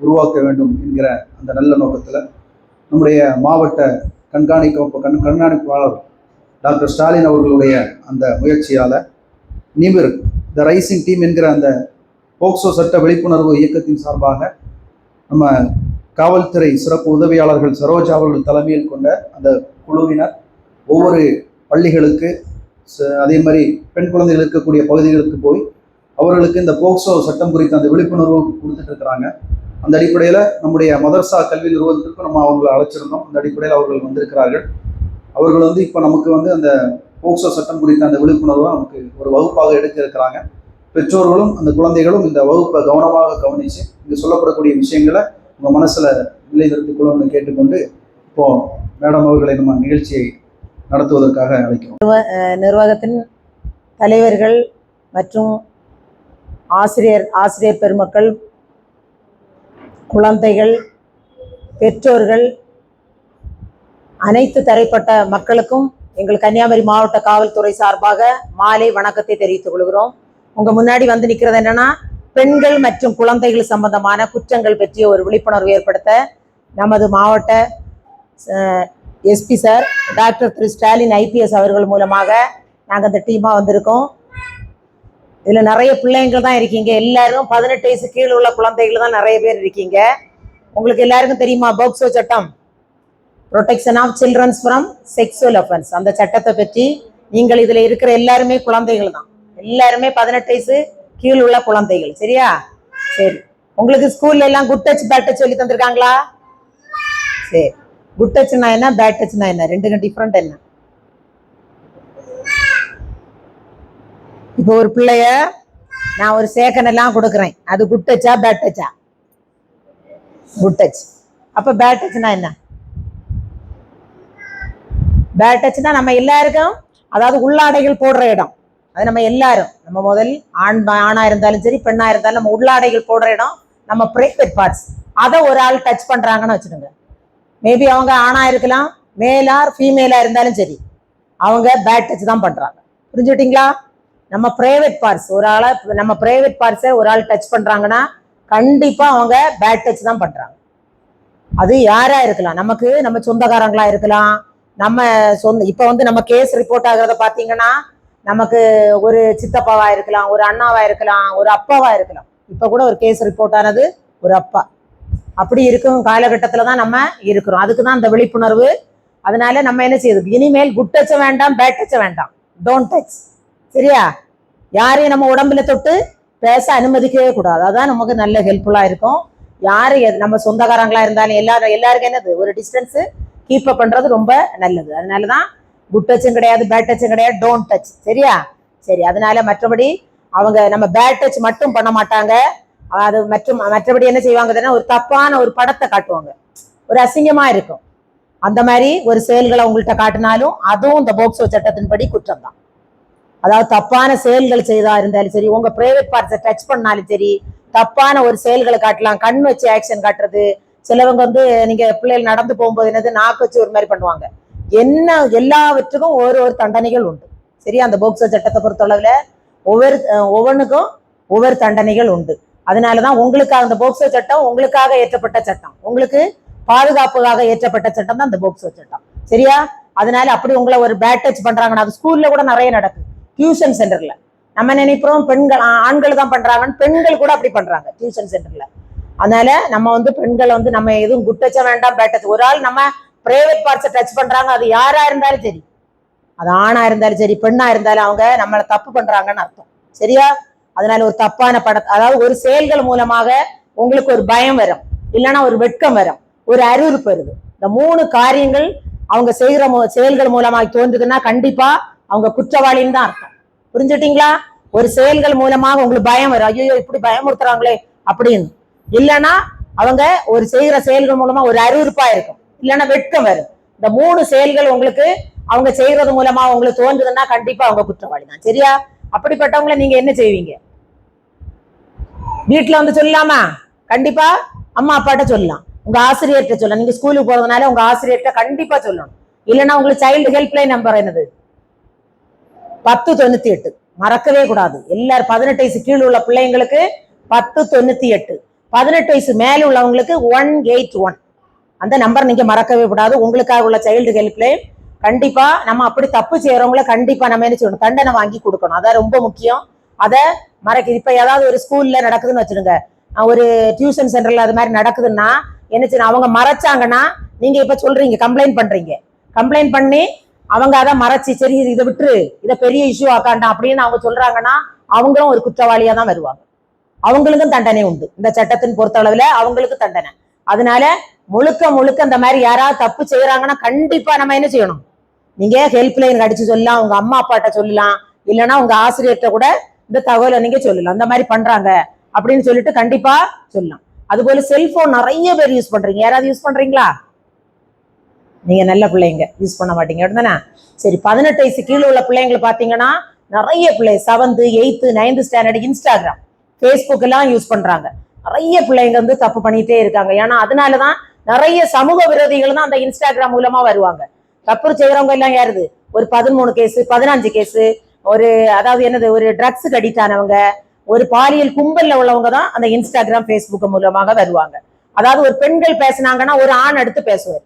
உருவாக்க வேண்டும் என்கிற அந்த நல்ல நோக்கத்தில் நம்முடைய மாவட்ட கண்காணிக்க கண் கண்காணிப்பாளர் டாக்டர் ஸ்டாலின் அவர்களுடைய அந்த முயற்சியால் நிமிர் த ரைசிங் டீம் என்கிற அந்த போக்சோ சட்ட விழிப்புணர்வு இயக்கத்தின் சார்பாக நம்ம காவல்துறை சிறப்பு உதவியாளர்கள் சரோஜா அவர்கள் தலைமையில் கொண்ட அந்த குழுவினர் ஒவ்வொரு பள்ளிகளுக்கு ச- அதே மாதிரி பெண் குழந்தைகள் இருக்கக்கூடிய பகுதிகளுக்கு போய் அவர்களுக்கு இந்த போக்சோ சட்டம் குறித்த அந்த விழிப்புணர்வு கொடுத்துட்டு இருக்கிறாங்க. அந்த அடிப்படையில் நம்முடைய மதர்சா கல்வி நிறுவனத்திற்கும் நம்ம அவங்களை அழைச்சிருந்தோம். அந்த அடிப்படையில் அவர்கள் வந்திருக்கிறார்கள். அவர்கள் வந்து இப்போ நமக்கு வந்து அந்த போக்சோ சட்டம் குறித்த அந்த விழிப்புணர்வை நமக்கு ஒரு வகுப்பாக எடுக்க இருக்கிறாங்க பெற்றோர்களும் அந்த குழந்தைகளும் இந்த வகுப்பை கவனமாக கவனித்து இங்கே சொல்லப்படக்கூடிய விஷயங்களை உங்கள் மனசில் நிலைநிறுத்திக்கொள்ளும்னு கேட்டுக்கொண்டு இப்போ மேடம் அவர்களை நம்ம நிகழ்ச்சியை நடத்துவதற்காக அழைக்கிறோம். நிர்வாகத்தின் தலைவர்கள் மற்றும் ஆசிரியர் ஆசிரியர் பெருமக்கள் குழந்தைகள் பெற்றோர்கள் அனைத்து தரைப்பட்ட மக்களுக்கும் எங்கள் கன்னியாகுமரி மாவட்ட காவல்துறை சார்பாக மாலை வணக்கத்தை தெரிவித்துக் கொள்கிறோம். உங்க முன்னாடி வந்து நிக்கிறது என்னன்னா பெண்கள் மற்றும் குழந்தைகள் சம்பந்தமான குற்றங்கள் பற்றிய ஒரு விழிப்புணர்வு ஏற்படுத்த நமது மாவட்ட SP sir doctor Thiru Stalin IPS அவர்கள் மூலமாக நாங்கள் இந்த டீமாக வந்திருக்கோம். இதில் நிறைய பிள்ளைங்கள் தான் இருக்கீங்க. எல்லாரும் பதினெட்டு வயசு கீழே உள்ள குழந்தைகள் தான் நிறைய பேர் இருக்கீங்க. உங்களுக்கு எல்லாருக்கும் தெரியுமா? போக்சோ சட்டம். Protection of childrens from sexual offence அந்த சட்டத்தை பற்றி நீங்கள் இதில் இருக்கிற எல்லாருமே குழந்தைகள் தான். எல்லாருமே பதினெட்டு வயசு கீழ் உள்ள குழந்தைகள். சரியா? சரி. உங்களுக்கு ஸ்கூல்ல எல்லாம் குட் டச் பேட் டச் சொல்லி தந்திருக்காங்களா? சரி. குட் டச்னா என்ன? பேட் டச்னா என்ன? ரெண்டுக்கும் டிஃப்ரெண்ட் என்ன? இப்போ ஒரு பிள்ளைய நான் ஒரு சேக்கன் எல்லாம் கொடுக்குறேன். அது குட் டச்சா பேட் டச்சா குட் டச் அப்போ பேட் டச்னா என்ன? பேட் டச்னா நம்ம எல்லாருக்கும் அதாவது உள்ளாடைகள் போடுற இடம். அது நம்ம எல்லாரும் நம்ம முதல் ஆண் ஆணா இருந்தாலும் சரி பெண்ணா இருந்தாலும் நம்ம உள்ளாடைகள் போடுற இடம் நம்ம பிரைவேட் பார்ட்ஸ் அதை ஒரு ஆள் டச் பண்றாங்கன்னு வச்சுக்கோங்க. மேபி அவங்க ஆணா இருக்கலாம் மேலா ஃபீமேலா இருந்தாலும் சரி அவங்க பேட் டச் தான் பண்றாங்க. புரிஞ்சுக்கிட்டீங்களா? நம்ம பிரைவேட் பார்ட்ஸ் ஒரு ஆளை நம்ம பிரைவேட் பார்ட்ஸை ஒரு ஆள் டச் பண்ணுறாங்கன்னா கண்டிப்பாக அவங்க பேட் டச் தான் பண்ணுறாங்க அது யாராக இருக்கலாம். நமக்கு நம்ம சொந்தக்காரங்களா இருக்கலாம். நம்ம சொந்த இப்போ வந்து நம்ம கேஸ் ரிப்போர்ட் ஆகிறத பார்த்தீங்கன்னா நமக்கு ஒரு சித்தப்பாவா இருக்கலாம் ஒரு அண்ணாவா இருக்கலாம் ஒரு அப்பாவா இருக்கலாம். இப்போ கூட ஒரு கேஸ் ரிப்போர்ட் ஆனது ஒரு அப்பா. அப்படி இருக்கும் காலகட்டத்தில் தான் நம்ம இருக்கிறோம். அதுக்கு தான் இந்த விழிப்புணர்வு. அதனால நம்ம என்ன செய்யுது இனிமேல் குட் டச்ச வேண்டாம் பேட் டச்ச வேண்டாம். டோன்ட் டச் சரியா? யாரையும் நம்ம உடம்புல தொட்டு பேச அனுமதிக்கவே கூடாது. அதான் நமக்கு நல்ல ஹெல்ப்ஃபுல்லா இருக்கும். யாரு நம்ம சொந்தக்காரங்களா இருந்தாலும் எல்லாரும் எல்லாருக்கும் என்னது? ஒரு டிஸ்டன்ஸ் கீப் அப் பண்றது ரொம்ப நல்லது. அதனாலதான் குட் டச்சும் கிடையாது பேட் டச்சும் கிடையாது டோன்ட் டச் சரியா? சரி அதனால மற்றபடி அவங்க நம்ம பேட் டச் மட்டும் பண்ண மாட்டாங்க. அது மற்றும் மற்றபடி என்ன செய்வாங்கன்னா ஒரு தப்பான ஒரு படத்தை காட்டுவாங்க. ஒரு அசிங்கமா இருக்கும். அந்த மாதிரி ஒரு செயல்களை உங்கள்கிட்ட காட்டினாலும் அதுவும் இந்த போக்சோ சட்டத்தின்படி குற்றம் தான். அதாவது தப்பான செயல்கள் செய்தா இருந்தாலும் சரி உங்க பிரைவேட் பார்ட்ஸை டச் பண்ணாலும் சரி தப்பான ஒரு செயல்களை காட்டலாம் கண் வச்சு ஆக்ஷன் காட்டுறது. சிலவங்க வந்து நீங்க பிள்ளைகள் நடந்து போகும்போது என்னது நாக்கு வச்சு ஒரு மாதிரி பண்ணுவாங்க. என்ன எல்லாவற்றுக்கும் ஒரு ஒரு தண்டனைகள் உண்டு. சரியா? அந்த போக்சோ சட்டத்தை பொறுத்தளவுல ஒவ்வொரு ஒவ்வொன்றுக்கும் ஒவ்வொரு தண்டனைகள் உண்டு. அதனாலதான் உங்களுக்காக அந்த போக்சோ சட்டம் உங்களுக்காக ஏற்றப்பட்ட சட்டம். உங்களுக்கு பாதுகாப்புக்காக ஏற்றப்பட்ட சட்டம் தான் அந்த போக்சோ சட்டம். சரியா? அதனால அப்படி உங்களை ஒரு பேட் டச் பண்றாங்கன்னா அது ஸ்கூல்ல கூட நிறைய நடக்குது. டியூஷன் சென்டர்ல நம்ம நினைக்கிறோம் பெண்கள் ஆண்கள் தான் பண்றாங்கன்னு பெண்கள் கூட அப்படி பண்றாங்க டியூஷன் சென்டர்ல அதனால நம்ம வந்து பெண்கள் வந்து நம்ம எதுவும் குட்டச்ச வேண்டாம் பேட் ஒரு ஆள் நம்ம பிரைவேட் பார்ட்ஸை டச் பண்றாங்க அது யாரா இருந்தாலும் சரி. அது ஆணா இருந்தாலும் சரி பெண்ணா இருந்தாலும் அவங்க நம்மளை தப்பு பண்றாங்கன்னு அர்த்தம். சரியா? அதனால ஒரு தப்பான பட அதாவது ஒரு செயல்கள் மூலமாக உங்களுக்கு ஒரு பயம் வரும். இல்லைன்னா ஒரு வெட்கம் வரும். ஒரு அறிவுறுப்பு வருது. இந்த மூணு காரியங்கள் அவங்க செய்கிற செயல்கள் மூலமாக தோன்றுதுன்னா கண்டிப்பா அவங்க குற்றவாளின்னு தான் அர்த்தம். புரிஞ்சுட்டீங்களா? ஒரு செயல்கள் மூலமாக உங்களுக்கு பயம் வரும். ஐயோ இப்படி பயமுறுத்துறாங்களே அப்படின்னு. இல்லைன்னா அவங்க ஒரு செய்கிற செயல்கள் மூலமா ஒரு அறிவுறுப்பா இருக்கும். இல்லைன்னா வெட்கம் வரும். இந்த மூணு செயல்கள் உங்களுக்கு அவங்க செய்யறது மூலமா உங்களுக்கு தோன்றுதுன்னா கண்டிப்பா அவங்க குற்றவாளி தான். சரியா? அப்படிப்பட்டவங்கள நீங்க என்ன செய்வீங்க? வீட்டுல வந்து சொல்லலாமா? கண்டிப்பா அம்மா அப்பாட்ட சொல்லலாம். உங்க ஆசிரியர்கிட்ட சொல்லலாம். நீங்க ஸ்கூலுக்கு போறதுனால உங்க ஆசிரியர்கிட்ட கண்டிப்பா சொல்லணும். இல்லைன்னா உங்களுக்கு சைல்டு ஹெல்ப்லைன் நம்பர் என்னது? பத்து தொண்ணூத்தி எட்டு. மறக்கவே கூடாது. எல்லாரும் பதினெட்டு வயசு கீழ் உள்ள பிள்ளைங்களுக்கு பத்து தொண்ணூத்தி எட்டு. பதினெட்டு வயசு மேலே உள்ளவங்களுக்கு ஒன் எயிட் ஒன். அந்த நம்பர் நீங்க மறக்கவே கூடாது. உங்களுக்காக உள்ள சைல்டு ஹெல்ப்லைன் கண்டிப்பா நம்ம அப்படி தப்பு செய்யறவங்கள கண்டிப்பா நம்ம என்ன செய்யணும்? தண்டனை வாங்கி கொடுக்கணும். அதான் ரொம்ப முக்கியம். அதை மறக்க இப்ப ஏதாவது ஒரு ஸ்கூல்ல நடக்குதுன்னு வச்சிருங்க ஒரு டியூஷன் சென்டர்ல அது மாதிரி நடக்குதுன்னா என்ன செய்யணும்? அவங்க மறைச்சாங்கன்னா நீங்க இப்ப சொல்றீங்க கம்ப்ளைண்ட் பண்றீங்க. கம்ப்ளைண்ட் பண்ணி அவங்க அதை மறைச்சு சரி இதை விட்டுரு இதை பெரிய இஷ்யூ ஆக்காண்டா அப்படின்னு அவங்க சொல்றாங்கன்னா அவங்களும் ஒரு குற்றவாளியா தான் வருவாங்க. அவங்களுக்கும் தண்டனை உண்டு. இந்த சட்டத்தின் பொறுத்தளவுல அவங்களுக்கு தண்டனை. அதனால முழுக்க முழுக்க இந்த மாதிரி யாராவது தப்பு செய்யறாங்கன்னா கண்டிப்பா நம்ம என்ன செய்யணும்? நீங்க ஹெல்ப் லைன் அடிச்சு சொல்லலாம் உங்க அம்மா அப்பாட்ட சொல்லலாம் இல்லைன்னா உங்க ஆசிரியர்கிட்ட கூட இந்த தகவலை நீங்க சொல்லலாம். இந்த மாதிரி பண்றாங்க அப்படின்னு சொல்லிட்டு கண்டிப்பா சொல்லலாம். அதுபோல செல்போன் நிறைய பேர் யூஸ் பண்றீங்க. யாராவது யூஸ் பண்றீங்களா? நீங்க நல்ல பிள்ளைங்க. யூஸ் பண்ண மாட்டீங்க. அப்படிதானே சரி பதினெட்டு வயசு கீழே உள்ள பிள்ளைங்களை பார்த்தீங்கன்னா நிறைய பிள்ளை seventh eighth ninth standard Instagram Facebook எல்லாம் யூஸ் பண்றாங்க. நிறைய பிள்ளைங்க வந்து தப்பு பண்ணிட்டே இருக்காங்க. ஏன்னா அதனாலதான் நிறைய சமூக விரோதிகள் தான் அந்த இன்ஸ்டாகிராம் மூலமா வருவாங்க. தப்பு செய்யறவங்க எல்லாம் யாருது? ஒரு பதிமூணு கேஸு பதினஞ்சு கேஸு ஒரு அதாவது என்னது ஒரு ட்ரக்ஸுக்கு அடிக்ட் ஆனவங்க ஒரு பாலியல் கும்பல்ல உள்ளவங்க தான் அந்த இன்ஸ்டாகிராம் ஃபேஸ்புக் மூலமாக வருவாங்க. அதாவது ஒரு பெண்கள் பேசுனாங்கன்னா ஒரு ஆண் எடுத்து பேசுவார்.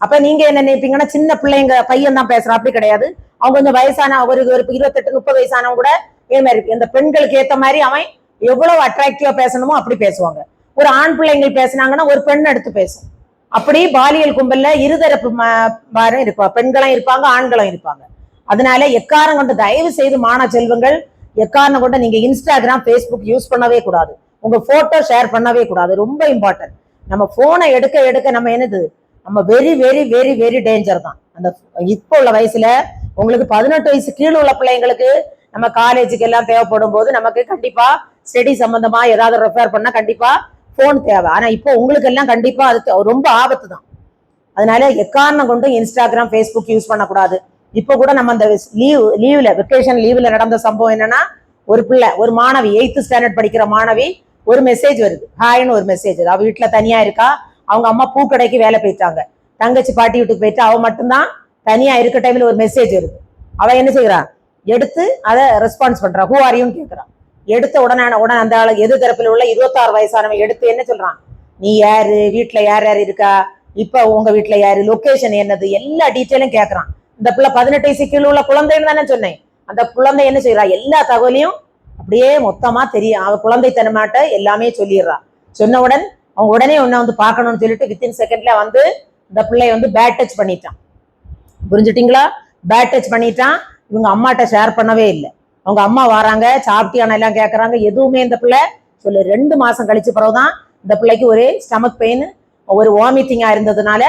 அப்ப நீங்க என்ன நினைப்பீங்கன்னா சின்ன பிள்ளைங்க பையன் தான் பேசுறான். அப்படி கிடையாது. அவங்க கொஞ்சம் வயசான ஒரு ஒரு இருபத்தெட்டு முப்பது வயசானவங்க கூட இதே மாதிரி இருக்கு. இந்த பெண்களுக்கு ஏத்த மாதிரி அவன் எவ்வளவு அட்ராக்டிவா பேசணுமோ அப்படி பேசுவாங்க. ஒரு ஆண் பிள்ளைங்கள் பேசுனாங்கன்னா ஒரு பெண் எடுத்து பேசும். அப்படி பாலியல் கும்பல்ல இருதரப்பு ம- பாரும் இருப்பா. பெண்களும் இருப்பாங்க ஆண்களும் இருப்பாங்க. அதனால எக்காரம் கொண்டு தயவு செய்து மாண செல்வங்கள் எக்காரணம் கொண்டு நீங்க இன்ஸ்டாகிராம் ஃபேஸ்புக் யூஸ் பண்ணவே கூடாது. உங்க போட்டோ ஷேர் பண்ணவே கூடாது. ரொம்ப இம்பார்ட்டன்ட் நம்ம போனை எடுக்க எடுக்க நம்ம என்னது? நம்ம very very very very danger தான். அந்த இப்போ உள்ள வயசுல உங்களுக்கு பதினெட்டு வயசு கீழே உள்ள பிள்ளைங்களுக்கு நம்ம காலேஜுக்கு எல்லாம் தேவைப்படும் போது நமக்கு கண்டிப்பா ஸ்டடி சம்பந்தமா ஏதாவது ரெஃபர் பண்ணா கண்டிப்பா போன் தேவை. ஆனா இப்போ உங்களுக்கு எல்லாம் கண்டிப்பா அது ரொம்ப ஆபத்து தான். அதனால எக்காரணம் கொண்டு இன்ஸ்டாகிராம் ஃபேஸ்புக் யூஸ் பண்ணக்கூடாது. இப்போ கூட நம்ம அந்த லீவ் லீவ்ல வெக்கேஷன் லீவ்ல நடந்த சம்பவம் என்னன்னா ஒரு பிள்ளை ஒரு மாணவி எயித்து ஸ்டாண்டர்ட் படிக்கிற மாணவி ஒரு மெசேஜ் வருது. ஹாய்னு ஒரு மெசேஜ் அவ வீட்டுல தனியா இருக்கா? அவங்க அம்மா பூக்கடைக்கு வேலை போயிட்டாங்க. தங்கச்சி பாட்டி வீட்டுக்கு போயிட்டு அவ மட்டும்தான் தனியா இருக்க டைம்ல ஒரு மெசேஜ் வருது. அவ என்ன செய்றா? எடுத்து அதை ரெஸ்பான்ஸ் பண்றான் ஹூ ஆரியும் கேட்கறான் எடுத்த உடனே உடனே அந்த ஆள் எது தரப்புல உள்ள இருபத்தாறு வயசானவன் எடுத்து என்ன சொல்றான்? நீ யாரு? வீட்டுல யார் யார் இருக்கா? இப்ப உங்க வீட்டுல யாரு? லொக்கேஷன் என்னது? எல்லா டீட்டெயிலும் கேட்கறான் இந்த பிள்ளை பதினெட்டு வயசு கீழே உள்ள குழந்தைன்னு தானே சொன்னேன். அந்த குழந்தை என்ன செய்யறா எல்லா தகவலையும் அப்படியே மொத்தமா தெரியும் அவ குழந்தைத்தனமாட்ட எல்லாமே சொல்லிடுறா. சொன்னவுடன் அவன் உடனே உன்னை வந்து பார்க்கணும்னு சொல்லிட்டு வித்தின் செகண்ட்ல வந்து இந்த பிள்ளைய வந்து பேட் டச் பண்ணிட்டான். புரிஞ்சுட்டிங்களா? பேட் டச் பண்ணிட்டான். இவங்க அம்மாட்ட ஷேர் பண்ணவே இல்லை. அவங்க அம்மா வராங்க சாப்பிட்டியான எல்லாம் கேட்கறாங்க எதுவுமே இந்த பிள்ளை சொல்லு ரெண்டு மாசம் கழிச்ச பிறகுதான் இந்த பிள்ளைக்கு ஒரு ஸ்டமக் பெயின் ஒரு வாமிட்டிங்கா இருந்ததுனால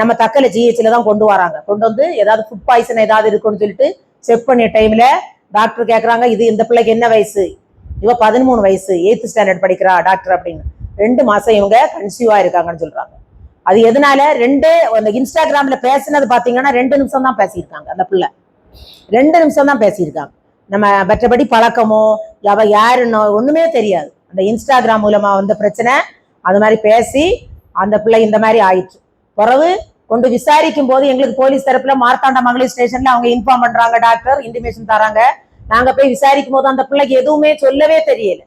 நம்ம தக்கலை ஜிஹெச்ல தான் கொண்டு வராங்க. கொண்டு வந்து ஏதாவது ஃபுட் பாய்சன் ஏதாவது இருக்குன்னு சொல்லிட்டு செக் பண்ணிய டைம்ல டாக்டர் கேட்கறாங்க இது இந்த பிள்ளைக்கு என்ன வயசு? இவ பதிமூணு வயசு எயித்து ஸ்டாண்டர்ட் படிக்கிறா டாக்டர் அப்படின்னு. ரெண்டு மாசம் இவங்க கன்சியூவா இருக்காங்கன்னு சொல்றாங்க. அது எதனால? ரெண்டு அந்த இன்ஸ்டாகிராம்ல பேசினது பாத்தீங்கன்னா ரெண்டு நிமிஷம் தான் பேசியிருக்காங்க அந்த பிள்ளை. ரெண்டு நிமிஷம் தான் பேசியிருக்காங்க. நம்ம மற்றபடி பழக்கமோ அவ யாருன்னோ ஒண்ணுமே தெரியாது. அந்த இன்ஸ்டாகிராம் மூலமா வந்த பிரச்சனை அது மாதிரி பேசி அந்த பிள்ளை இந்த மாதிரி ஆயிடுச்சு. பிறகு கொண்டு விசாரிக்கும் போது எங்களுக்கு போலீஸ் தரப்புல மார்த்தாண்ட மகளிர் ஸ்டேஷன்ல அவங்க இன்ஃபார்ம் பண்றாங்க டாக்டர் இன்டிமேஷன் தராங்க. நாங்க போய் விசாரிக்கும் போது அந்த பிள்ளைக்கு எதுவுமே சொல்லவே தெரியல.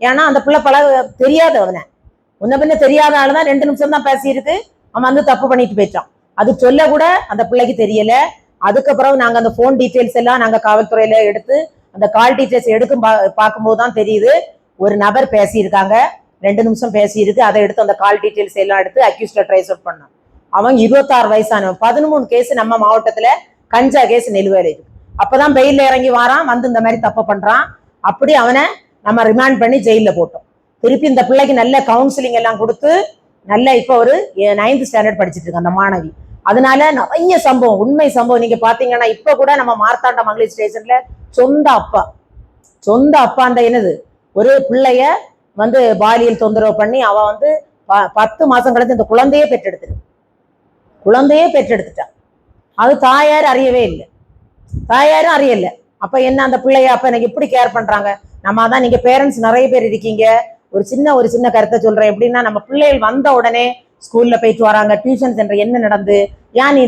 ஏன்னா அந்த பிள்ளை பழக தெரியாது அவனை முன்ன பின்ன தெரியாத ஆளு தான் ரெண்டு நிமிஷம் தான் பேசியிருக்கு. அவன் வந்து தப்பு பண்ணிட்டு போயிட்டான். அது சொல்ல கூட அந்த பிள்ளைக்கு தெரியல. அதுக்கப்புறம் நாங்க அந்த ஃபோன் டீட்டெயில்ஸ் எல்லாம் நாங்க காவல்துறையில எடுத்து அந்த கால் டீட்டெயில்ஸ் எடுக்கும் பா- பார்க்கும்போது தான் தெரியுது. ஒரு நபர் பேசியிருக்காங்க. ரெண்டு நிமிஷம் பேசியிருக்கு. அதை எடுத்து அந்த கால் டீட்டெயில்ஸ் எல்லாம் எடுத்து அக்யூஸ்ட ட்ரைஸ் அவுட் பண்ணோம் அவன் இருபத்தாறு வயசானவன். பதிமூணு கேஸ் நம்ம மாவட்டத்துல கஞ்சா கேஸ் நிலுவையில் இருக்கு. அப்பதான் பெயில்ல இறங்கி வாரான். வந்து இந்த மாதிரி தப்பு பண்றான். அப்படி அவனை நம்ம ரிமாண்ட் பண்ணி ஜெயில போட்டோம். திருப்பி இந்த பிள்ளைக்கு நல்ல கவுன்சிலிங் எல்லாம் கொடுத்து நல்ல இப்போ ஒரு நைன்த் ஸ்டாண்டர்ட் படிச்சுட்டு இருக்கு அந்த மாணவி. அதனால நிறைய சம்பவம் உண்மை சம்பவம். நீங்க பாத்தீங்கன்னா இப்ப கூட நம்ம மார்த்தாண்ட மகளிர் ஸ்டேஷன்ல சொந்த அப்பா சொந்த அப்பா அந்த என்னது? ஒரு பிள்ளைய வந்து பாலியல் தொந்தரவு பண்ணி அவ வந்து ப- பத்து மாசம் கழித்து இந்த குழந்தையே பெற்றெடுத்துரு குழந்தையே பெற்றெடுத்துட்டான் அது தாயார் அறியவே இல்லை. தாயாரும் அறியல. அப்ப என்ன அந்த பிள்ளைய அப்ப எனக்கு எப்படி கேர் பண்றாங்க? நம்ம தான் நீங்க பேரண்ட்ஸ் நிறைய பேர் இருக்கீங்க. ஒரு சின்ன ஒரு சின்ன கருத்தை சொல்றேன். எப்படின்னா நம்ம பிள்ளைகள் வந்த உடனே ஸ்கூல்ல போயிட்டு வராங்க. டியூஷன் சென்டர் என்ன நடந்து ஏன் நீ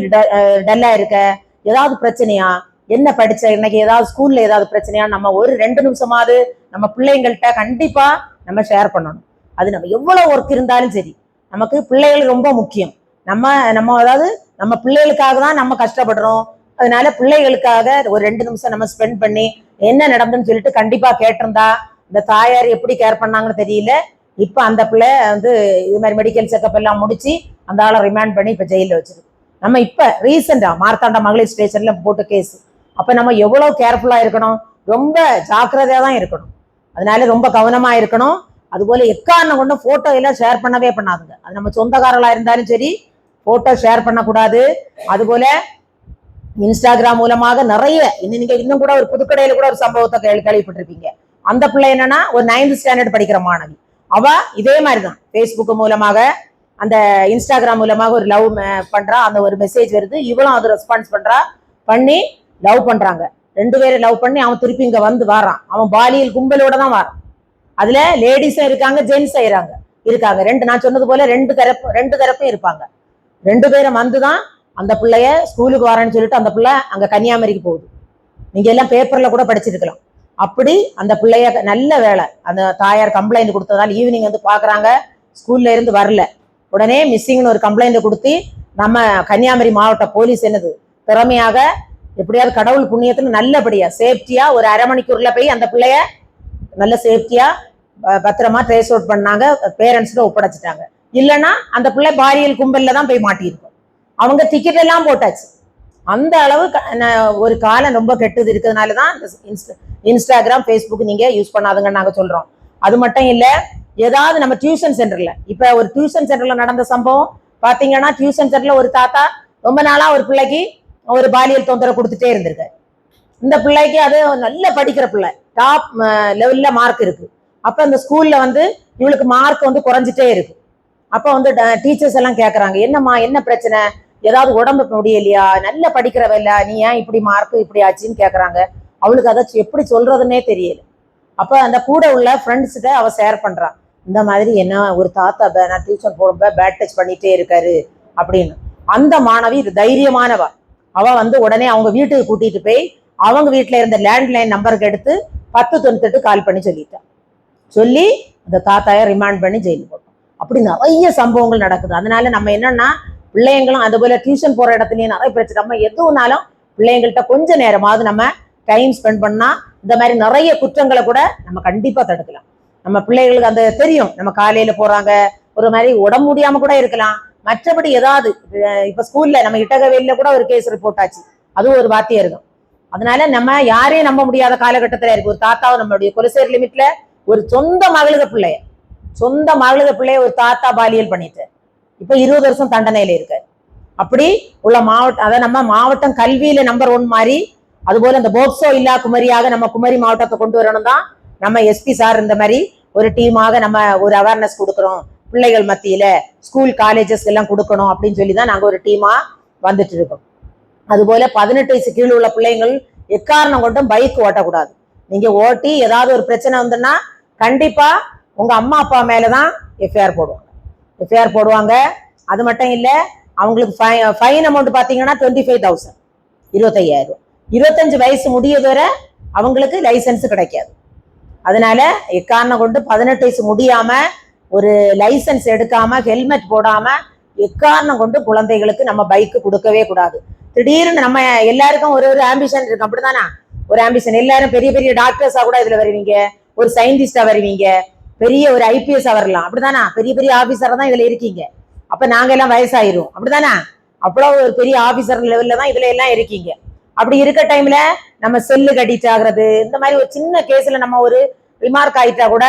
டல்லா இருக்க? ஏதாவது பிரச்சனையா? என்ன படிச்ச இன்னைக்கு ஏதாவது ஸ்கூல்ல ஏதாவது பிரச்சனையா? நம்ம ஒரு ரெண்டு நிமிஷமாவது நம்ம பிள்ளைங்கள்ட்ட கண்டிப்பா நம்ம ஷேர் பண்ணணும். அது நம்ம எவ்வளவு ஒர்க் இருந்தாலும் சரி நமக்கு பிள்ளைகள் ரொம்ப முக்கியம். நம்ம நம்ம அதாவது நம்ம பிள்ளைகளுக்காக தான் நம்ம கஷ்டப்படுறோம். அதனால பிள்ளைகளுக்காக ஒரு ரெண்டு நிமிஷம் நம்ம ஸ்பெண்ட் பண்ணி என்ன நடந்துன்னு சொல்லிட்டு கண்டிப்பா கேட்டிருந்தா இந்த தாயார் எப்படி கேர் பண்ணாங்கன்னு தெரியல. இப்போ அந்த பிள்ளை வந்து இது மாதிரி மெடிக்கல் செக்கப் எல்லாம் முடிச்சு அந்த ஆளை ரிமாண்ட் பண்ணி இப்போ ஜெயிலில் வச்சிருக்கு. நம்ம இப்போ ரீசெண்டாக மார்த்தாண்டா மகளிர் ஸ்டேஷனில் போட்ட கேஸ் அப்போ நம்ம எவ்வளோ கேர்ஃபுல்லாக இருக்கணும்? ரொம்ப ஜாக்கிரதையாக தான் இருக்கணும். அதனால ரொம்ப கவனமாக இருக்கணும். அதுபோல் எக்காரணம் கொண்டு ஃபோட்டோ எல்லாம் ஷேர் பண்ணவே பண்ணாதுங்க. அது நம்ம சொந்தக்காரர்களாக இருந்தாலும் சரி ஃபோட்டோ ஷேர் பண்ணக்கூடாது. அதுபோல் இன்ஸ்டாகிராம் மூலமாக நிறைய இன்னும் நீங்கள் இன்னும் கூட ஒரு புதுக்கடையில் கூட ஒரு சம்பவத்தை கேள்வி கேள்விப்பட்டிருப்பீங்க அந்த பிள்ளை என்னன்னா ஒரு நைன்த் ஸ்டாண்டர்ட் படிக்கிற மாணவி. அவ இதே மாதிரி தான் ஃபேஸ்புக் மூலமாக அந்த இன்ஸ்டாகிராம் மூலமாக ஒரு லவ் பண்றா. அந்த ஒரு மெசேஜ் வருது. இவளும் அது ரெஸ்பான்ஸ் பண்றா. பண்ணி லவ் பண்றாங்க. ரெண்டு பேரும் லவ் பண்ணி அவன் திருப்பி இங்க வந்து வாரான். அவன் பாலியல் கும்பலோட தான் வாரான். அதுல லேடிஸும் இருக்காங்க ஜென்ஸ் செய்யறாங்க இருக்காங்க. ரெண்டு நான் சொன்னது போல ரெண்டு தரப்பு ரெண்டு தரப்பும் இருப்பாங்க. ரெண்டு பேரும் வந்து தான் அந்த பிள்ளைய ஸ்கூலுக்கு வரேன்னு சொல்லிட்டு அந்த பிள்ளை அங்க கன்னியாகுமரிக்கு போகுது. நீங்க எல்லாம் பேப்பர்ல கூட படிச்சிருக்கலாம். அப்படி அந்த பிள்ளைய நல்ல வேலை. அந்த தாயார் கம்ப்ளைண்ட் கொடுத்ததால் ஈவினிங் வந்து பாக்குறாங்க ஸ்கூல்ல இருந்து வரல. உடனே மிஸ்ஸிங்னு ஒரு கம்ப்ளைண்ட் கொடுத்து நம்ம கன்னியாகுமரி மாவட்ட போலீஸ் என்னது? திறமையாக எப்படியாவது கடவுள் புண்ணியத்துல நல்லபடியா சேஃப்டியா ஒரு அரை மணிக்கூர்ல போய் அந்த பிள்ளைய நல்ல சேஃப்டியா பத்திரமா ட்ரேஸ் அவுட் பண்ணாங்க. பேரண்ட்ஸ்ட ஒப்படைச்சிட்டாங்க. இல்லைன்னா அந்த பிள்ளை பாரியல் கும்பல்ல தான் போய் மாட்டியிருக்கும். அவங்க டிக்கெட் எல்லாம் போட்டாச்சு. அந்த அளவு ஒரு காலம் ரொம்ப கெட்டது இருக்கிறதுனால தான் இந்த இன்ஸ்டாகிராம் ஃபேஸ்புக் நீங்க யூஸ் பண்ணாதுங்கன்னு நாங்க சொல்றோம். அது மட்டும் இல்ல ஏதாவது நம்ம டியூஷன் சென்டர்ல இப்ப ஒரு டியூஷன் சென்டர்ல நடந்த சம்பவம் பாத்தீங்கன்னா டியூஷன் சென்டர்ல ஒரு தாத்தா ரொம்ப நாளா ஒரு பிள்ளைக்கு ஒரு பாலியல் தொந்தரவு கொடுத்துட்டே இருந்திருக்கு இந்த பிள்ளைக்கு அது நல்ல படிக்கிற பிள்ளை டாப் லெவல்ல மார்க் இருக்கு. அப்ப இந்த ஸ்கூல்ல வந்து இவளுக்கு மார்க் வந்து குறைஞ்சிட்டே இருக்கு. அப்ப வந்து டீச்சர்ஸ் எல்லாம் கேக்குறாங்க என்னம்மா என்ன பிரச்சனை? ஏதாவது உடம்பு முடியலையா? நல்ல படிக்கிறவ இல்ல நீ ஏன் இப்படி மார்க் இப்படி ஆச்சுன்னு கேக்குறாங்க. அவளுக்கு அதை எப்படி சொல்றதுன்னே தெரியல. அப்ப அந்த கூட உள்ள ஃப்ரெண்ட்ஸ்கிட்ட அவ ஷேர் பண்ணுறான் இந்த மாதிரி என்ன ஒரு தாத்தா பே- நான் டியூஷன் போடும்ப பேட் டச் பண்ணிட்டே இருக்காரு அப்படின்னு. அந்த மாணவி இது தைரியமானவ. அவ வந்து உடனே அவங்க வீட்டுக்கு கூட்டிட்டு போய் அவங்க வீட்டுல இருந்த லேண்ட்லைன் நம்பருக்கு எடுத்து பத்து தொண்ணூத்தெட்டு கால் பண்ணி சொல்லிட்டான் சொல்லி அந்த தாத்தாயை ரிமாண்ட் பண்ணி ஜெயிலுக்கு போட்டோம் அப்படி நிறைய சம்பவங்கள் நடக்குது. அதனால நம்ம என்னன்னா பிள்ளைங்களும் அதுபோல டியூஷன் போற இடத்துலையும் நிறைய பிரச்சனை. நம்ம எதுனாலும் பிள்ளைங்கள்ட்ட கொஞ்ச நேரமாவது நம்ம டைம் ஸ்பெண்ட் பண்ணா இந்த மாதிரி நிறைய குற்றங்களை கூட நம்ம கண்டிப்பா தடுக்கலாம். நம்ம பிள்ளைகளுக்கு அந்த தெரியும். நம்ம காலையில போறாங்க. ஒரு மாதிரி உடம்பு முடியாம கூட இருக்கலாம். மற்றபடி ஏதாவது இப்போ இப்ப ஸ்கூல்ல நம்ம இட்டகவேலில கூட ஒரு கேஸ் ரிப்போர்ட் ஆச்சு. அதுவும் ஒரு வார்த்தையா இருக்கும் அதனால நம்ம யாரையும் நம்ப முடியாத காலகட்டத்துல இருக்கு. ஒரு தாத்தாவும் நம்மளுடைய குலசேர் லிமிட்ல ஒரு சொந்த மகளுக பிள்ளைய சொந்த மகளுக பிள்ளைய ஒரு தாத்தா பாலியல் பண்ணிட்டு இப்ப இருபது வருஷம் தண்டனையில இருக்கு அப்படி உள்ள மாவட்டம் அதை நம்ம மாவட்டம் கல்வியில நம்பர் ஒன் மாதிரி அதுபோல இந்த போக்சோ இல்லா குமரியாக நம்ம குமரி மாவட்டத்தை கொண்டு வரணும் தான் நம்ம எஸ்பி சார் இந்த மாதிரி ஒரு டீமாக நம்ம ஒரு அவேர்னஸ் கொடுக்குறோம். பிள்ளைகள் மத்தியில ஸ்கூல் காலேஜஸ் எல்லாம் கொடுக்கணும் அப்படின்னு சொல்லி தான் நாங்கள் ஒரு டீமா வந்துட்டு இருக்கோம். அதுபோல பதினெட்டு வயசு கீழே உள்ள பிள்ளைங்கள் எக்காரணம் கொண்டும் பைக் ஓட்டக்கூடாது. நீங்க ஓட்டி ஏதாவது ஒரு பிரச்சனை வந்துன்னா கண்டிப்பா உங்க அம்மா அப்பா மேலதான் எஃப்ஐஆர் போடுவாங்க. எஃப்ஐஆர் போடுவாங்க. அது மட்டும் இல்லை அவங்களுக்கு ஃபைன் அமௌண்ட் பார்த்தீங்கன்னா டுவெண்ட்டி ஃபைவ் தௌசண்ட் இருபத்தையாயிரம் இருபத்தஞ்சு வயசு முடியது வரை அவங்களுக்கு லைசன்ஸ் கிடைக்காது. அதனால எக்காரணம் கொண்டு பதினெட்டு வயசு முடியாம ஒரு லைசன்ஸ் எடுக்காம ஹெல்மெட் போடாம எக்காரணம் கொண்டு குழந்தைகளுக்கு நம்ம பைக்கு கொடுக்கவே கூடாது. திடீர்னு நம்ம எல்லாருக்கும் ஒரு ஒரு ஆம்பிஷன் இருக்கு. அப்படிதானா ஒரு ஆம்பிஷன் எல்லாரும் பெரிய பெரிய டாக்டர்ஸா கூட இதுல வருவீங்க. ஒரு சயின்டிஸ்டா வருவீங்க. பெரிய ஒரு ஐபிஎஸ்ஸா வரலாம். அப்படிதானா பெரிய பெரிய ஆபீசரா தான் இதுல இருக்கீங்க. அப்ப நாங்க எல்லாம் வயசாயிரும். அப்படிதானா அவ்வளவு ஒரு பெரிய ஆபீசர் லெவல்ல தான் இதுல எல்லாம் இருக்கீங்க. அப்படி இருக்க டைம்ல நம்ம செல்லு கடிச்சு ஆகுறது. இந்த மாதிரி ஒரு சின்ன கேஸ்ல நம்ம ஒரு ரிமார்க் ஆயிட்டா கூட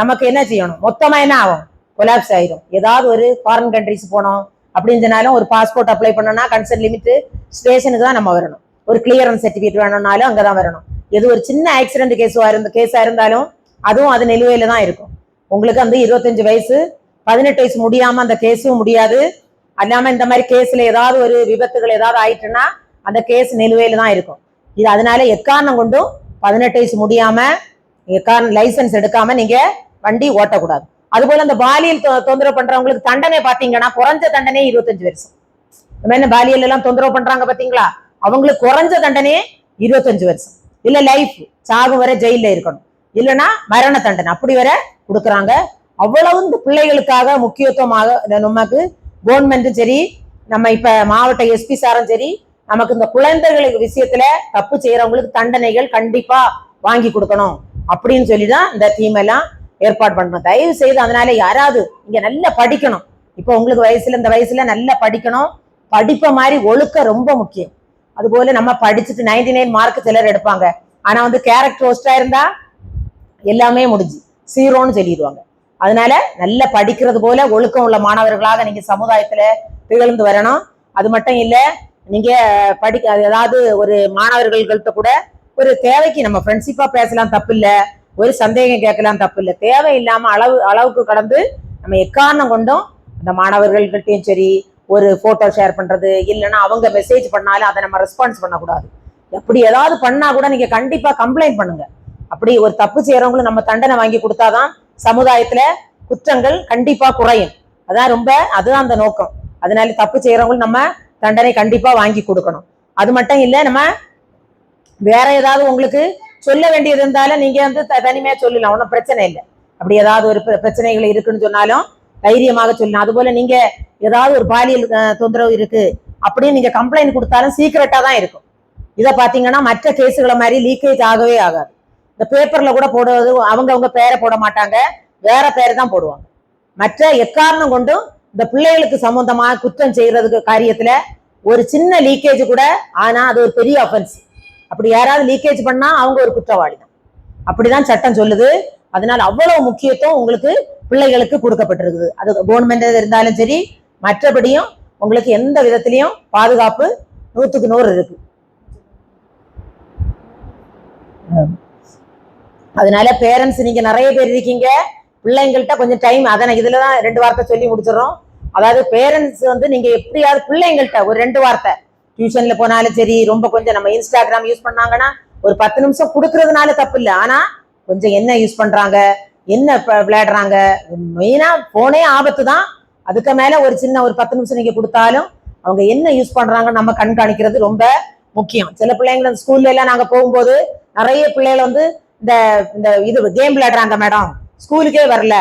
நமக்கு என்ன செய்யணும்? மொத்தமா என்ன ஆகும்? கொலாப்ஸ் ஆயிரும். ஏதாவது ஒரு ஃபாரின் கண்ட்ரிஸ் போனோம் அப்படின்னு சொன்னாலும் ஒரு பாஸ்போர்ட் அப்ளை பண்ணோம்னா கன்சர்ன் லிமிட் ஸ்டேஷனுக்கு தான் நம்ம வரணும். ஒரு கிளியரன்ஸ் சர்டிஃபிகேட் வேணும்னாலும் அங்கே தான் வரணும். எது ஒரு சின்ன ஆக்சிடென்ட் கேஸா இருந்த கேஸா இருந்தாலும் அதுவும் அது நிலுவையில தான் இருக்கும். உங்களுக்கு வந்து இருபத்தஞ்சு வயசு பதினெட்டு வயசு முடியாம அந்த கேஸும் முடியாது. அல்லாம இந்த மாதிரி கேஸ்ல ஏதாவது ஒரு விபத்துகள் ஏதாவது ஆயிட்டுன்னா அந்த கேஸ் நிலுவையில தான் இருக்கும். இது அதனால எக்காரணம் கொண்டும் பதினெட்டு வயசு முடியாம எக்காரணம் லைசன்ஸ் எடுக்காம நீங்க வண்டி ஓட்டக்கூடாது. அதுபோல அந்த பாலியல் தொ- தொந்தரவு பண்றவங்களுக்கு தண்டனை பாத்தீங்கன்னா குறைஞ்ச தண்டனை இருபத்தஞ்சு வருஷம் இந்த மாதிரி பாலியல் எல்லாம் தொந்தரவு பண்றாங்க பாத்தீங்களா அவங்களுக்கு குறைஞ்ச தண்டனையே இருபத்தஞ்சு வருஷம் இல்ல லைஃப் சாகு வரை ஜெயில இருக்கணும். இல்லைன்னா மரண தண்டனை. அப்படி வரை கொடுக்குறாங்க. அவ்வளவு இந்த பிள்ளைகளுக்காக முக்கியத்துவமாக நமக்கு கவர்மெண்ட்டும் சரி நம்ம இப்ப மாவட்ட எஸ்பி சாரும் சரி நமக்கு இந்த குழந்தைகளுக்கு விஷயத்துல தப்பு செய்யறவங்களுக்கு தண்டனைகள் கண்டிப்பா வாங்கி கொடுக்கணும் அப்படின்னு சொல்லி தான் இந்த தீம் எல்லாம் ஏற்பாடு பண்ணணும் தயவு செய்து அதனால யாராவது இங்க நல்லா படிக்கணும். இப்போ உங்களுக்கு வயசுல இந்த வயசுல நல்லா படிக்கணும். படிப்ப மாதிரி ஒழுக்க ரொம்ப முக்கியம். அதுபோல நம்ம படிச்சுட்டு நைன்டி நைன் மார்க் சிலர் எடுப்பாங்க. ஆனா வந்து கேரக்டர் ஒஸ்டா இருந்தா எல்லாமே முடிஞ்சு. சீரோன்னு சொல்லிடுவாங்க. அதனால நல்ல படிக்கிறது போல ஒழுக்கம் உள்ள மாணவர்களாக நீங்க சமுதாயத்துல திகழ்ந்து வரணும். அது மட்டும் இல்ல நீங்க படிக்க அது ஏதாவது ஒரு மாணவர்கள்கிட்ட கூட ஒரு தேவைக்கு நம்ம ஃப்ரெண்ட்ஷிப்பா பேசலாம் தப்பு இல்ல ஒரு சந்தேகம் கேட்கலாம் தப்பு இல்ல தேவையில்லாம அளவு அளவுக்கு கடந்து நம்ம எக்காரணம் கொண்டும் அந்த மாணவர்கள்கிட்டையும் சரி ஒரு போட்டோ ஷேர் பண்றது இல்லைன்னா அவங்க மெசேஜ் பண்ணாலும் அதை நம்ம ரெஸ்பான்ஸ் பண்ணக்கூடாது. அப்படி ஏதாவது பண்ணா கூட நீங்க கண்டிப்பா கம்ப்ளைண்ட் பண்ணுங்க. அப்படி ஒரு தப்பு செய்யறவங்களும் நம்ம தண்டனை வாங்கி கொடுத்தாதான் சமுதாயத்துல குற்றங்கள் கண்டிப்பா குறையும். அதான் ரொம்ப அதுதான் அந்த நோக்கம். அதனால தப்பு செய்யறவங்களும் நம்ம தண்டனை கண்டிப்பா வாங்கி கொடுக்கணும். அது மட்டும் இல்ல நம்ம வேற ஏதாவது உங்களுக்கு சொல்ல வேண்டியது இருந்தாலும் நீங்க வந்து த- தனிமையா சொல்லலாம். ஒன்றும் பிரச்சனை இல்லை. அப்படி ஏதாவது ஒரு பிர- பிரச்சனைகள் இருக்குன்னு சொன்னாலும் தைரியமாக சொல்லலாம். அதுபோல நீங்க ஏதாவது ஒரு பாலியல் தொந்தரவு இருக்கு அப்படின்னு நீங்க கம்ப்ளைண்ட் கொடுத்தாலும் சீக்கிரட்டா தான் இருக்கும். இதை பாத்தீங்கன்னா மற்ற கேஸுகளை மாதிரி லீக்கேஜ் ஆகவே ஆகாது. இந்த பேப்பர்ல கூட போடுவது அவங்க அவங்க பேரை போட மாட்டாங்க. வேற பேரை தான் போடுவாங்க. மற்ற எக்காரணம் கொண்டும் இந்த பிள்ளைகளுக்கு சம்பந்தமா குற்றம் செய்யறதுக்கு காரியத்துல ஒரு சின்ன லீக்கேஜ் கூட ஆனா அது ஒரு பெரிய அஃபென்ஸ் அப்படி யாராவது லீக்கேஜ் பண்ணா அவங்க ஒரு குற்றவாளி தான். அப்படிதான் சட்டம் சொல்லுது. அதனால அவ்வளவு முக்கியத்துவம் உங்களுக்கு பிள்ளைகளுக்கு கொடுக்கப்பட்டிருக்குது. அது கவர்மெண்ட் இருந்தாலும் சரி மற்றபடியும் உங்களுக்கு எந்த விதத்திலையும் பாதுகாப்பு நூத்துக்கு நூறு இருக்கு. அதனால பேரண்ட்ஸ் நீங்க நிறைய பேர் இருக்கீங்க. பிள்ளைங்கள்ட்ட கொஞ்சம் டைம் அதை இதுல தான் ரெண்டு வார்த்தை சொல்லி முடிச்சிடுறோம். அதாவது பேரண்ட்ஸ் வந்து நீங்க எப்படியாவது பிள்ளைங்கள்ட்ட ஒரு ரெண்டு வார்த்தை டியூஷன்ல போனாலும் சரி ரொம்ப கொஞ்சம் நம்ம இன்ஸ்டாகிராம் யூஸ் பண்ணாங்கன்னா ஒரு பத்து நிமிஷம் கொடுக்கறதுனால தப்பு இல்லை. ஆனா கொஞ்சம் என்ன யூஸ் பண்றாங்க என்ன ப- விளையாடுறாங்க மெயினா போனே ஆபத்து தான். அதுக்கு மேல ஒரு சின்ன ஒரு பத்து நிமிஷம் நீங்க கொடுத்தாலும் அவங்க என்ன யூஸ் பண்றாங்க நம்ம கண்காணிக்கிறது ரொம்ப முக்கியம். சில பிள்ளைங்களை ஸ்கூல்ல எல்லாம் நாங்க போகும்போது நிறைய பிள்ளைகள் வந்து இந்த இந்த இது கேம் விளையாடுறாங்க மேடம் ஸ்கூலுக்கே வரல.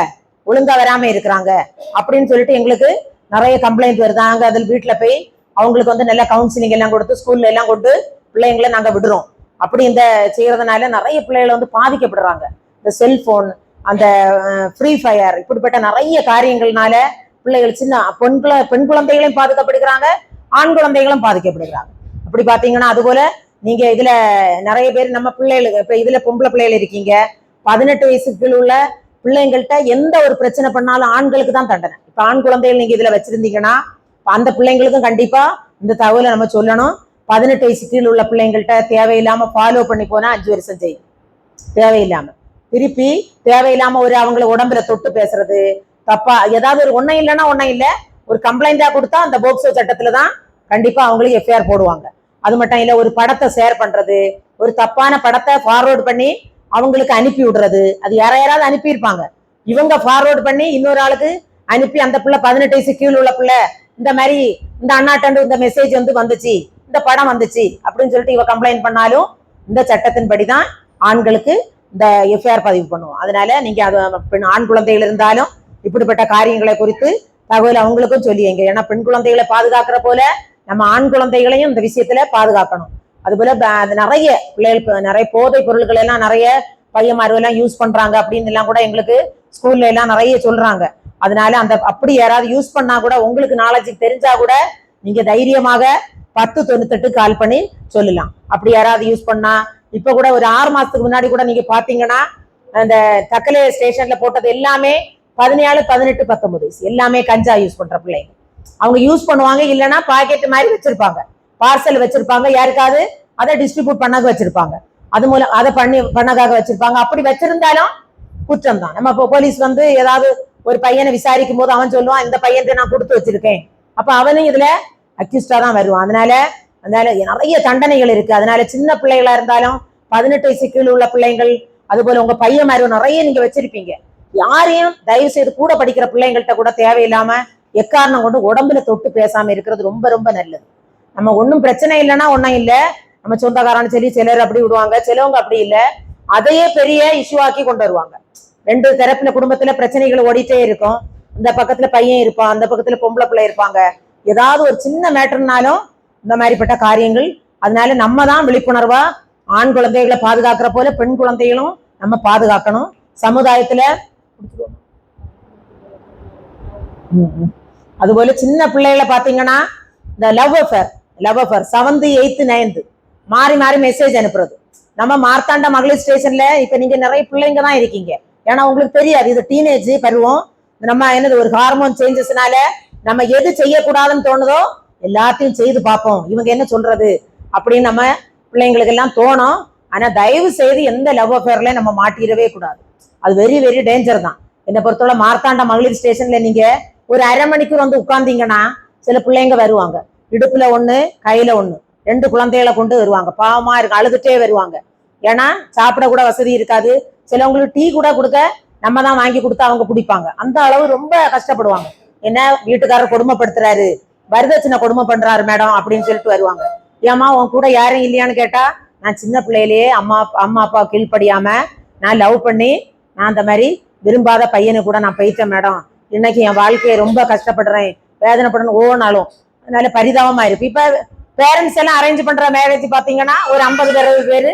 ஒழுங்கா வராம இருக்கிறாங்க. அப்படின்னு சொல்லிட்டு எங்களுக்கு நிறைய கம்ப்ளைண்ட் வருது. நாங்க அதில் வீட்டில் போய் அவங்களுக்கு வந்து நல்லா கவுன்சிலிங் எல்லாம் கொடுத்து ஸ்கூல்ல எல்லாம் கொண்டு பிள்ளைங்களை நாங்கள் விடுறோம். அப்படி இந்த செய்யறதுனால நிறைய பிள்ளைகளை வந்து பாதிக்கப்படுறாங்க. இந்த செல்போன் அந்த ஃப்ரீ ஃபயர் இப்படிப்பட்ட நிறைய காரியங்கள்னால பிள்ளைகள் சின்ன பெண் குழ பெண் குழந்தைகளையும் பாதிக்கப்படுகிறாங்க ஆண் குழந்தைகளும் பாதிக்கப்படுகிறாங்க. அப்படி பார்த்தீங்கன்னா அதுபோல நீங்க இதுல நிறைய பேர் நம்ம பிள்ளைகளுக்கு இப்போ இதுல பொம்பளை பிள்ளைகள் இருக்கீங்க. பதினெட்டு வயசுக்குள்ள உள்ள பிள்ளைங்கள்ட்ட எந்த ஒரு பிரச்சனை பண்ணாலும் ஆண்களுக்கு தான் தண்டனை. இப்ப ஆண் குழந்தைகள் நீங்க இதுல வச்சிருந்தீங்கன்னா அந்த பிள்ளைங்களுக்கும் கண்டிப்பா இந்த தகவலை நம்ம சொல்லணும். பதினெட்டு வயசு கீழ் உள்ள பிள்ளைங்கள்ட்ட தேவையில்லாம ஃபாலோ பண்ணி போனா அஞ்சு வருஷம் செய்யும் தேவையில்லாம. திருப்பி தேவையில்லாம ஒரு அவங்கள உடம்புல தொட்டு பேசுறது தப்பா ஏதாவது ஒரு ஒன்னும் இல்லைன்னா ஒன்னும் இல்லை. ஒரு கம்ப்ளைண்டா கொடுத்தா அந்த போக்சோ சட்டத்துல தான் கண்டிப்பா அவங்களுக்கு எஃப்ஐஆர் போடுவாங்க. அது மட்டும் இல்ல ஒரு படத்தை ஷேர் பண்றது ஒரு தப்பான படத்தை ஃபார்வர்ட் பண்ணி அவங்களுக்கு அனுப்பி விடுறது. அது யார யாராவது அனுப்பியிருப்பாங்க. இவங்க ஃபார்வர்ட் பண்ணி இன்னொரு ஆளுக்கு அனுப்பி அந்த பிள்ளை பதினெட்டு வயசு கீழ் உள்ள பிள்ளை இந்த மாதிரி இந்த அண்ணாட்டண்டு இந்த மெசேஜ் வந்து வந்துச்சு இந்த படம் வந்துச்சு அப்படின்னு சொல்லிட்டு இவ கம்ப்ளைண்ட் பண்ணாலும் இந்த சட்டத்தின்படி தான் ஆண்களுக்கு இந்த எஃப்ஐஆர் பதிவு பண்ணுவோம் அதனால நீங்க அது பெண் ஆண் குழந்தைகள் இருந்தாலும் இப்படிப்பட்ட காரியங்களை குறித்து தகவல் அவங்களுக்கும் சொல்லி எங்க ஏன்னா பெண் குழந்தைகளை பாதுகாக்கிற போல நம்ம ஆண் குழந்தைகளையும் இந்த விஷயத்துல பாதுகாக்கணும். அதுபோல நிறைய பிள்ளைகள் நிறைய போதை பொருட்கள் எல்லாம் நிறைய பையன்மார்கள் எல்லாம் யூஸ் பண்றாங்க அப்படின்னு எல்லாம் கூட எங்களுக்கு ஸ்கூல்ல எல்லாம் நிறைய சொல்றாங்க. அதனால அந்த அப்படி யாராவது யூஸ் பண்ணா கூட உங்களுக்கு நாலேஜ் தெரிஞ்சா கூட நீங்க தைரியமாக பத்து தொண்ணூத்தெட்டு கால் பண்ணி சொல்லலாம். அப்படி யாராவது யூஸ் பண்ணா இப்ப கூட ஒரு ஆறு மாசத்துக்கு முன்னாடி கூட நீங்க பாத்தீங்கன்னா அந்த தக்கலை ஸ்டேஷன்ல போட்டது எல்லாமே பதினேழு பதினெட்டு பத்தொன்பது. எல்லாமே கஞ்சா யூஸ் பண்ற பிள்ளைங்க. அவங்க யூஸ் பண்ணுவாங்க இல்லைன்னா பாக்கெட் மாதிரி வச்சிருப்பாங்க. பார்சல் வச்சிருப்பாங்க. யாருக்காவது அதை டிஸ்ட்ரிபியூட் பண்ணாக வச்சிருப்பாங்க. அது மூலம் அதை பண்ணி பண்ணதாக வச்சிருப்பாங்க. அப்படி வச்சிருந்தாலும் குற்றம் தான் நம்ம இப்போ போலீஸ் வந்து ஏதாவது ஒரு பையனை விசாரிக்கும் போது அவன் சொல்லுவான் இந்த பையன்கிட்ட நான் கொடுத்து வச்சிருக்கேன். அப்ப அவனும் இதுல அக்யூஸ்டா தான் வருவான். அதனால அதனால நிறைய தண்டனைகள் இருக்கு. அதனால சின்ன பிள்ளைகளா இருந்தாலும் பதினெட்டு வயசு கீழ் உள்ள பிள்ளைங்கள் அதுபோல உங்க பையன் மாதிரி நிறைய நீங்க வச்சிருப்பீங்க. யாரையும் தயவு செய்து கூட படிக்கிற பிள்ளைங்கள்ட்ட கூட தேவையில்லாம எக்காரணம் கொண்டு உடம்புல தொட்டு பேசாம இருக்கிறது ரொம்ப ரொம்ப நல்லது. நம்ம ஒன்றும் பிரச்சனை இல்லைன்னா ஒன்றும் இல்லை. நம்ம சொந்தக்காரன்னு சொல்லி சிலர் அப்படி விடுவாங்க சிலவங்க அப்படி இல்லை. அதையே பெரிய இஷ்யூ ஆக்கி கொண்டு வருவாங்க. ரெண்டு தரப்புல குடும்பத்துல பிரச்சனைகள் ஓடிட்டே இருக்கும். இந்த பக்கத்துல பையன் இருப்பான் அந்த பக்கத்துல பொம்பளை பிள்ளை இருப்பாங்க. ஏதாவது ஒரு சின்ன மேட்டர்னாலும் இந்த மாதிரிப்பட்ட காரியங்கள் அதனால நம்ம தான் விழிப்புணர்வா ஆண் குழந்தைகளை பாதுகாக்கிற போல பெண் குழந்தைகளும் நம்ம பாதுகாக்கணும். சமுதாயத்துல ம், ம். அதுபோல சின்ன பிள்ளைகளை பாத்தீங்கன்னா இந்த love affair love seventh eighth ninth மாறி மாறி மெசேஜ் அனுப்புறது. நம்ம மார்த்தாண்ட மகளிர் ஸ்டேஷன்ல இப்ப நீங்க நிறைய பிள்ளைங்க தான் இருக்கீங்க. ஏன்னா உங்களுக்கு தெரியாது. இது டீனேஜ் பருவம். நம்ம என்னது ஒரு ஹார்மோன் சேஞ்சஸ்னால நம்ம எது செய்யக்கூடாதுன்னு தோணுதோ எல்லாத்தையும் செய்து பார்ப்போம். இவங்க என்ன சொல்றது? அப்படின்னு நம்ம பிள்ளைங்களுக்கு எல்லாம் தோணும். ஆனா தயவு செய்து எந்த லவ் அஃபேர்ல நம்ம மாட்டிடவே கூடாது. அது வெரி வெரி டேஞ்சர் தான். என்னை பொறுத்தவரை மார்த்தாண்ட மகளிர் ஸ்டேஷன்ல நீங்க ஒரு அரை மணிக்கூர் வந்து உட்கார்ந்தீங்கன்னா சில பிள்ளைங்க வருவாங்க. இடுப்புல ஒண்ணு கையில ஒண்ணு. ரெண்டு குழந்தைகளை கொண்டு வருவாங்க. பாவமா இருக்கு அழுதுட்டே வருவாங்க. ஏன்னா சாப்பிட கூட வசதி இருக்காது. சிலவங்களுக்கு டீ கூட கொடுக்க நம்ம தான் வாங்கி கொடுத்து அவங்க குடிப்பாங்க. அந்த அளவு ரொம்ப கஷ்டப்படுவாங்க. என்ன வீட்டுக்காரர் கொடுமைப்படுத்துறாரு. வரதட்சணை கொடுமை பண்றாரு மேடம் அப்படின்னு சொல்லிட்டு வருவாங்க. ஏம்மா உன் கூட யாரும் இல்லையான்னு கேட்டா நான் சின்ன பிள்ளையிலேயே அம்மா அம்மா அப்பா கீழ்ப்படியாம நான் லவ் பண்ணி நான் அந்த மாதிரி விரும்பாத பையனை கூட நான் போயிட்டேன் மேடம். இன்னைக்கு என் வாழ்க்கையை ரொம்ப கஷ்டப்படுறேன். வேதனைப்படணும் ஓனாலும் நல்ல பரிதாபமா இருக்கு. இப்ப பேரண்ட்ஸ் எல்லாம் அரேஞ்ச் பண்ற மேரேஜ் பாத்தீங்கன்னா ஒரு ஐம்பது அறுபது பேர்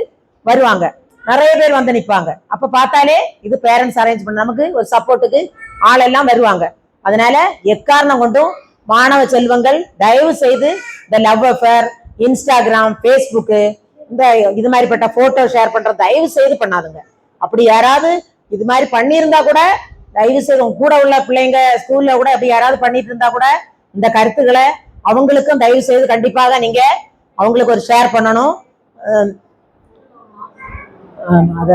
வருவாங்க. நிறைய பேர் வந்து நிற்பாங்க அப்ப பார்த்தாலே இது பேரண்ட்ஸ் அரேஞ்ச் பண்ண நமக்கு ஒரு சப்போர்ட்டுக்கு ஆள் எல்லாம் வருவாங்க. அதனால எக்காரணம் கொண்டும் மாணவ செல்வங்கள் தயவு செய்து இந்த லவ் அஃபேர் இன்ஸ்டாகிராம் ஃபேஸ்புக்கு இந்த இது மாதிரிப்பட்ட போட்டோ ஷேர் பண்ற தயவு செய்து பண்ணாதுங்க. அப்படி யாராவது இது மாதிரி பண்ணியிருந்தா கூட தயவு செய்து கூட உள்ள பிள்ளைங்க ஸ்கூல்ல கூட அப்படி யாராவது பண்ணிட்டு இருந்தா கூட இந்த கருத்துக்களை அவங்களுக்கும் தயவு செய்து கண்டிப்பாக நீங்க அவங்களுக்கு ஒரு ஷேர் பண்ணணும். ஆமா அத.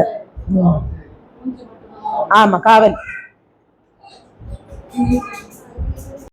ஆமா காவல்.